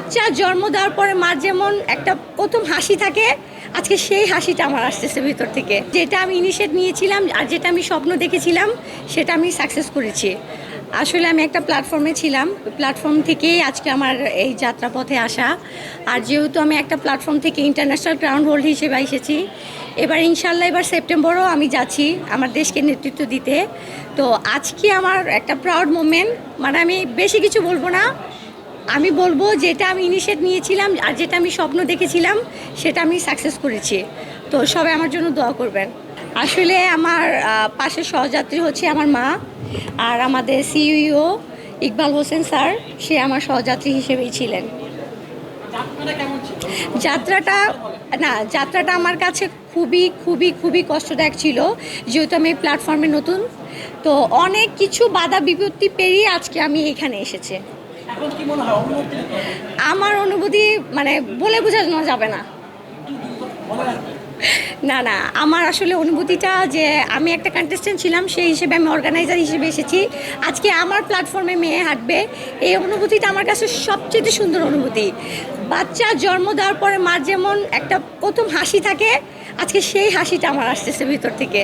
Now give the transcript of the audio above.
বাচ্চা জন্ম দেওয়ার পরে মার যেমন একটা প্রথম হাসি থাকে, আজকে সেই হাসিটা আমার আসতেছে ভিতর থেকে। যেটা আমি ইনিশিয়েট নিয়েছিলাম আর যেটা আমি স্বপ্ন দেখেছিলাম, সেটা আমি সাকসেস করেছি। আসলে আমি একটা প্ল্যাটফর্মে ছিলাম। প্ল্যাটফর্ম থেকেই আজকে আমার এই যাত্রাপথে আসা। আর যেহেতু আমি একটা প্ল্যাটফর্ম থেকে ইন্টারন্যাশনাল ক্রাউন হোল্ড হিসেবে এসেছি, এবার ইনশাল্লাহ এবার সেপ্টেম্বরও আমি যাচ্ছি আমার দেশকে নেতৃত্ব দিতে। তো আজকে আমার একটা প্রাউড মোমেন্ট মানে আমি বেশি কিছু বলব না। আমি বলব যেটা আমি ইনিশিয়েট নিয়েছিলাম আর যেটা আমি স্বপ্ন দেখেছিলাম সেটা আমি সাকসেস করেছি। তো সবাই আমার জন্য দোয়া করবেন। আসলে আমার পাশের সহযাত্রী হচ্ছে আমার মা আর আমাদের সিইও ইকবাল হোসেন স্যার সে আমার সহযাত্রী হিসেবেই ছিলেন। যাত্রাটা কেমন যাত্রাটা না যাত্রাটা আমার কাছে খুবই খুবই খুবই কষ্টদায়ক ছিল। যেহেতু আমি এই প্ল্যাটফর্মে নতুন তো অনেক কিছু বাধা বিপত্তি পেরিয়ে আজকে আমি এখানে এসেছি। আমার অনুভূতি মানে বলে বোঝানো যাবে না। না না আমার আসলে অনুভূতিটা যে আমি একটা কন্টেস্টেন্ট ছিলাম সেই হিসেবে আমি অর্গানাইজার হিসেবে এসেছি। আজকে আমার প্ল্যাটফর্মে মেয়ে হাঁটবে এই অনুভূতিটা আমার কাছে সবচেয়ে সুন্দর অনুভূতি। বাচ্চা জন্ম দেওয়ার পরে মার যেমন একটা প্রথম হাসি থাকে আজকে সেই হাসিটা আমার আসতেছে ভিতর থেকে।